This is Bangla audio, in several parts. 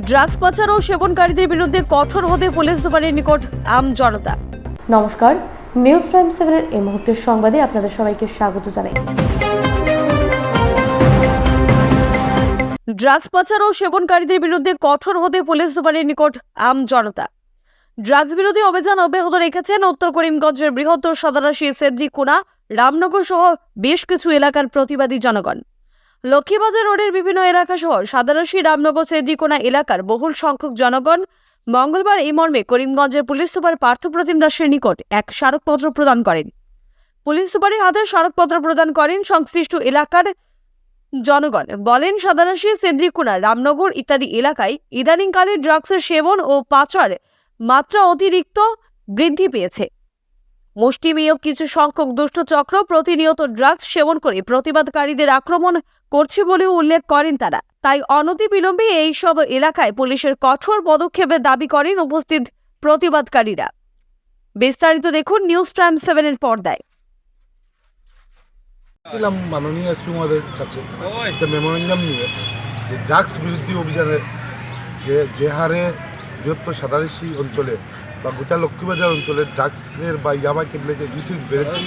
ড্রাগস পাচার ও সেবনকারীদের বিরুদ্ধে কঠোর হতে পুলিশ সুপারের নিকট আম জনতা। নমস্কার নিউজ প্রাইম সেভেনের এই মুহূর্তের সংবাদে আপনাদের সবাইকে স্বাগত জানাই। ড্রাগস পাচার ও সেবনকারীদের বিরুদ্ধে কঠোর হতে পুলিশ সুপারের নিকট আম জনতা। ড্রাগস বিরোধী অভিযান অব্যাহত রেখেছেন উত্তর করিমগঞ্জের বৃহত্তর সাদারাশি সেদ্রিকোনা রামনগর সহ বেশ কিছু এলাকার প্রতিবাদী জনগণ। লক্ষ্মীবাজার রোডের বিভিন্ন এলাকা সহ সাদারাশি রামনগর সেদ্রিকোনা এলাকার বহুল সংখ্যক জনগণ মঙ্গলবার এই মর্মে করিমগঞ্জের পুলিশ সুপার পার্থপ্রতিম দাসের নিকট এক স্মারকপত্র প্রদান করেন। পুলিশ সুপারের হাতে স্মারকপত্র প্রদান করেন সংশ্লিষ্ট এলাকার জনগণ। বলেন সাদারাশি সেদ্রিকোনা, রামনগর ইত্যাদি এলাকায় ইদানিংকালে ড্রাগসের সেবন ও পাচার মাত্রা অতিরিক্ত বৃদ্ধি পেয়েছে। মুষ্টিমেয় কিছু সংখ্যক দুষ্ট চক্র প্রতিনিয়ত ড্রাগস সেবন করে প্রতিবাদকারীদের আক্রমণ করছে বলেও উল্লেখ করেন তারা। তাই অনতিবিলম্বে এই সব এলাকায় পুলিশের কঠোর পদক্ষেপের দাবি করেন উপস্থিত প্রতিবাদকারীরা। বিস্তারিত দেখুন নিউজ টাইম সেভেনের পর্দায়। ছিলাম মাননীয় এসপি মহোদয়ের কাছে। একটা মেমোরেন্ডাম নিয়ে যে ড্রাগস বিরোধী অভিযানে যে যে হারে বৃহত্তর সাদারিশি অঞ্চলে বা গোটা লক্ষ্মীবাজার অঞ্চলে ড্রাগসের বা ইয়াবা কেবলে যে ইউসেজ বেড়েছে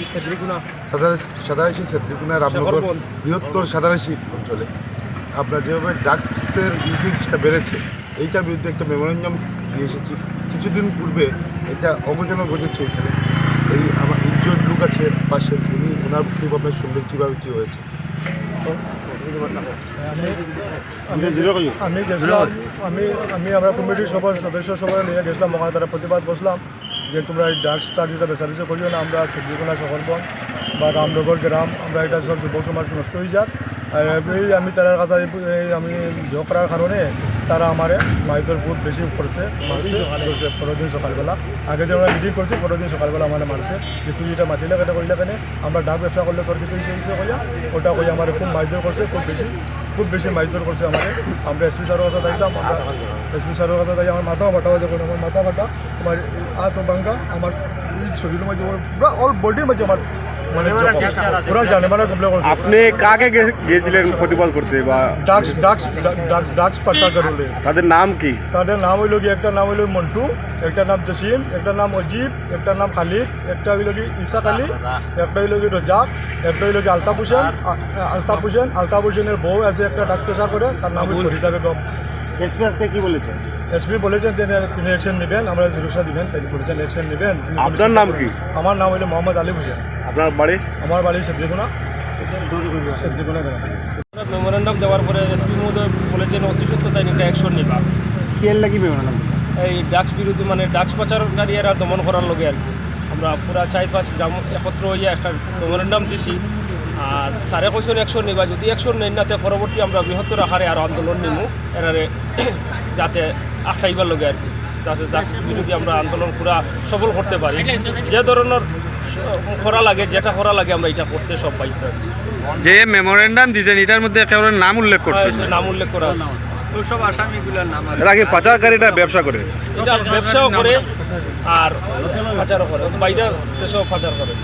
সাদারাশি সেত্রিকুনা রামনগর বৃহত্তর সাদারাশি অঞ্চলে। আপনার যেভাবে ড্রাগসের ইউসেজটা বেড়েছে এইটার বিরুদ্ধে একটা মেমোরেন্ডাম দিয়ে এসেছি। কিছুদিন পূর্বে এটা অঘটনও ঘটেছে এখানে। এই আমার ইজ্জত লোক আছে পাশে উনি ওনার কীভাবে শুনবেন কীভাবে কী হয়েছে। আমি গেছিলাম, আমি আমি আমরা কমিটির সবার সদস্য সবাই নিয়ে গেছিলাম ওখানে তারা প্রতিবাদ করছিলাম যে তোমরা এই ড্রাগস চার্জটা বেচারিচে করিও না, আমরা সিদ্ধিকোনা সকলবন বা রামনগর গ্রাম, আমরা এটা সব যুব সমাজ নষ্ট হয়ে যাক। আর আমি তার কাছে আমি যোগ করার কারণে তারা আমার মাইকের বহুত বেশি করছে মারছে। করছে পরের দিন সকালবেলা। আগে যে আমরা মিটিং করছি পরের দিন সকালবেলা আমার মারছে। যে তুই এটা মাতিলে এটা করিলে কেন? আমরা ডাক ব্যবসা করলে তোর কিছু হিসেবে কইয়া ওটা কই আমার খুব মাইদর করছে খুব বেশি খুব বেশি মাইদর করছে আমাদের আমরা এসপি স্যারের কাছে আমরা এসপি স্যারের কাছে দেখি আমার মাথা ফাটা যখন আমার মাথা ফাটা আমার আত ভাঙ্গা আমার এই শরীরের মধ্যে আমার পুরো অল বডির মধ্যে আমার মানে মানে আপনি কাকে গিয়েছিলেন প্রতিবাদ করতে বা ডাক্স ডাক্স ডাক্স করলে তাদের নাম কি? তাদের নাম হইল কি? একটা নাম হইল মন্টু একটা নাম জসিম একটা নাম অজিব একটা নাম খালিদ একটা হইল কি ইসাক আলী একটা হইল কি রজাক একটা হইল কি আলতাফ হোসেন আলতাফ হোসেন আলতাফ হোসেনের বউ আছে একটা ডাক্স পেশা করে তার নাম হইল ফরিদা বেগম। এসপি আজকে কি বলেছে? এসপি বলেছেন যে তিনি অ্যাকশন নেবেন আমরা সুরক্ষা দিবেন তিনি বলেছেন অ্যাকশন নেবেন আপনার নাম কি? আমার নাম হইল মোহাম্মদ আলী হোসেন আপনার বাড়ি? আমার বাড়ি সবজিগুনা সবজিগুনা গ্রাম। মেমোরেন্ডাম দেওয়ার পরে এসপি মহোদয় বলেছেন অতি সত্য তাই একটা অ্যাকশন নিবা কেন লাগি মেমোরেন্ডাম এই ডাক্স বিরোধী মানে ডাক্স পাচারকারী এরা দমন করার লগে আর কি। আমরা পুরা চার পাঁচ গ্রাম একত্র হইয়া একটা মেমোরেন্ডাম দিছি। আর সারে কৈশন অ্যাকশন নিবা যদি একশো নেই নাতে পরবর্তী আমরা বৃহত্তর আকারে আরও আন্দোলন নিমু। এরারে যাতে আখাইবার লগে আর কি। যাতে ডাক্স বিরোধী আমরা আন্দোলন পুরা সফল করতে পারি। যে ধরনের করা লাগে যেটা করা লাগে আমরা এটা করতে সব পাইতে আছি যে মেমোরেন্ডাম দিয়েছেন এটার মধ্যে একেবারে নাম উল্লেখ করছে। নাম উল্লেখ করা আছে। এর আগে পাচারকারীরা ব্যবসা করে। এটা ব্যবসাও করে আর পাচারও করে। বাইরে দেশেও পাচার করে।